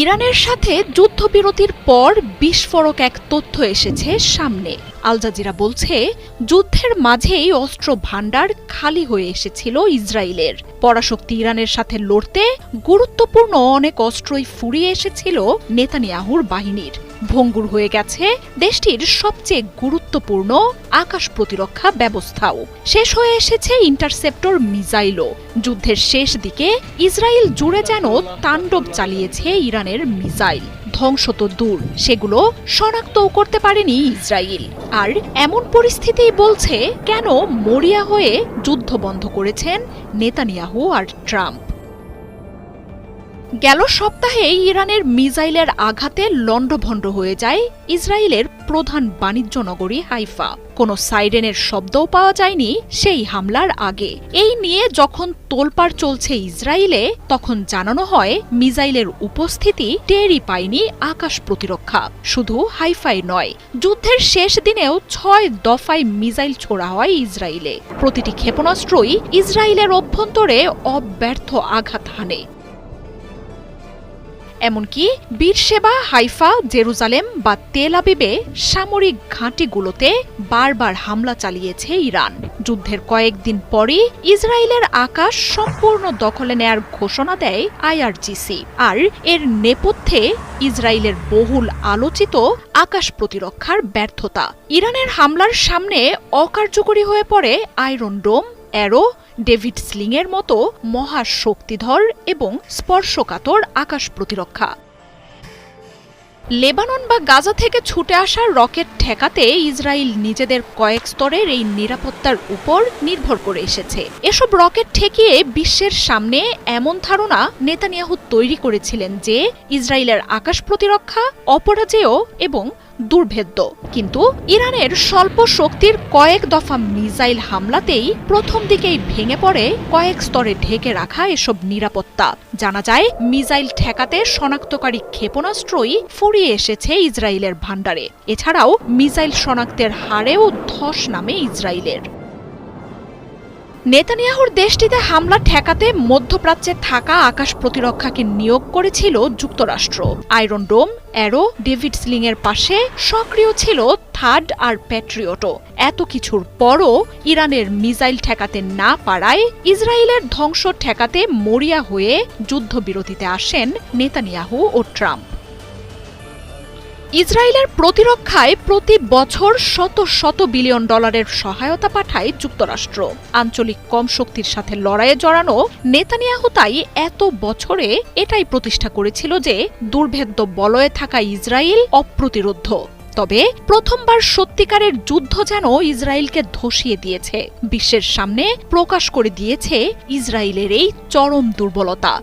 ইরানের সাথে যুদ্ধবিরতির পর বিস্ফোরক এক তথ্য এসেছে সামনে। আলজাজিরা বলছে, যুদ্ধের মাঝেই অস্ত্র ভাণ্ডার খালি হয়ে এসেছিল ইসরায়েলের। পরাশক্তি ইরানের সাথে লড়তে গুরুত্বপূর্ণ অনেক অস্ত্রই ফুরিয়ে এসেছিল নেতানিয়াহুর বাহিনীর। ভঙ্গুর হয়ে গেছে দেশটির সবচেয়ে গুরুত্বপূর্ণ আকাশ প্রতিরক্ষা ব্যবস্থাও। শেষ হয়ে এসেছে ইন্টারসেপ্টর মিসাইলও। যুদ্ধের শেষ দিকে ইসরায়েল জুড়ে যেন তাণ্ডব চালিয়েছে ইরানের মিসাইল। ধ্বংস তো দূর, সেগুলো শনাক্তও করতে পারেনি ইসরায়েল। আর এমন পরিস্থিতি বলছে কেন মরিয়া হয়ে যুদ্ধ বন্ধ করেছেন নেতানিয়াহু আর ট্রাম্প। গেল সপ্তাহে ইরানের মিসাইলের আঘাতে লণ্ডভণ্ড হয়ে যায় ইসরায়েলের প্রধান বাণিজ্য নগরী হাইফা। কোনো সাইরেনের শব্দও পাওয়া যায়নি সেই হামলার আগে। এই নিয়ে যখন তোলপাড় চলছে ইসরায়েলে, তখন জানানো হয় মিসাইলের উপস্থিতি টেরই পায়নি আকাশ প্রতিরক্ষা। শুধু হাইফাই নয়, যুদ্ধের শেষ দিনেও ছয় দফায় মিসাইল ছোড়া হয় ইসরায়েলে। প্রতিটি ক্ষেপণাস্ত্রই ইসরায়েলের অভ্যন্তরে অব্যর্থ আঘাত হানে। এমনকি বীরসেবা, হাইফা, জেরুজালেম বা তেল আবিবে সামরিক ঘাঁটিগুলোতে বারবার হামলা চালিয়েছে ইরান। যুদ্ধের কয়েকদিন পরই ইসরায়েলের আকাশ সম্পূর্ণ দখলে নেয়ার ঘোষণা দেয় আইআরজিসি। আর এর নেপথ্যে ইসরায়েলের বহুল আলোচিত আকাশ প্রতিরক্ষার ব্যর্থতা। ইরানের হামলার সামনে অকার্যকরী হয়ে পড়ে আয়রন ডোম, অ্যারো ডেভিড স্লিংয়ের মতো মহাশক্তিধর এবং স্পর্শকাতর আকাশ প্রতিরক্ষা। লেবানন বা গাজা থেকে ছুটে আসা রকেট ঠেকাতে ইসরায়েল নিজেদের কয়েক স্তরের এই নিরাপত্তার উপর নির্ভর করে এসেছে। এসব রকেট ঠেকিয়ে বিশ্বের সামনে এমন ধারণা নেতানিয়াহু তৈরি করেছিলেন যে, ইসরায়েলের আকাশ প্রতিরক্ষা, অপরাজেয় এবং দুর্ভেদ্য। কিন্তু ইরানের স্বল্প শক্তির কয়েক দফা মিসাইল হামলাতেই প্রথম দিকেই ভেঙে পড়ে কয়েক স্তরে ঢেকে রাখা এসব নিরাপত্তা। জানা যায়, মিসাইল ঠেকাতে শনাক্তকারী ক্ষেপণাস্ত্রই ফুরিয়ে এসেছে ইসরায়েলের ভাণ্ডারে। এছাড়াও মিসাইল শনাক্তের হারেও ধস নামে ইসরায়েলের। নেতানিয়াহুর দেশটিতে হামলা ঠেকাতে মধ্যপ্রাচ্যে থাকা আকাশ প্রতিরক্ষাকে নিয়োগ করেছিল যুক্তরাষ্ট্র। Iron dome, arrow, David sling এর পাশে সক্রিয় ছিল থার্ড আর প্যাট্রিয়টও। এত কিছুর পরও ইরানের মিসাইল ঠেকাতে না পারায় ইসরায়েলের ধ্বংস ঠেকাতে মরিয়া হয়ে যুদ্ধবিরতিতে আসেন নেতানিয়াহু ও ট্রাম্প। ইসরায়েলের প্রতিরক্ষায় প্রতি বছর শত শত বিলিয়ন ডলারের সহায়তা পাঠায় যুক্তরাষ্ট্র। আঞ্চলিক কম শক্তির সাথে লড়াইয়ে জড়ানো নেতানিয়াহু তাই এত বছরে এটাই প্রতিষ্ঠা করেছিল যে দুর্ভেদ্য বলয়ে থাকা ইসরায়েল অপ্রতিরোধ্য তবে প্রথমবার সত্যিকারের যুদ্ধ যেন ইসরায়েলকে ধসিয়ে দিয়েছে। বিশ্বের সামনে প্রকাশ করে দিয়েছে ইসরায়েলের এই চরম দুর্বলতা।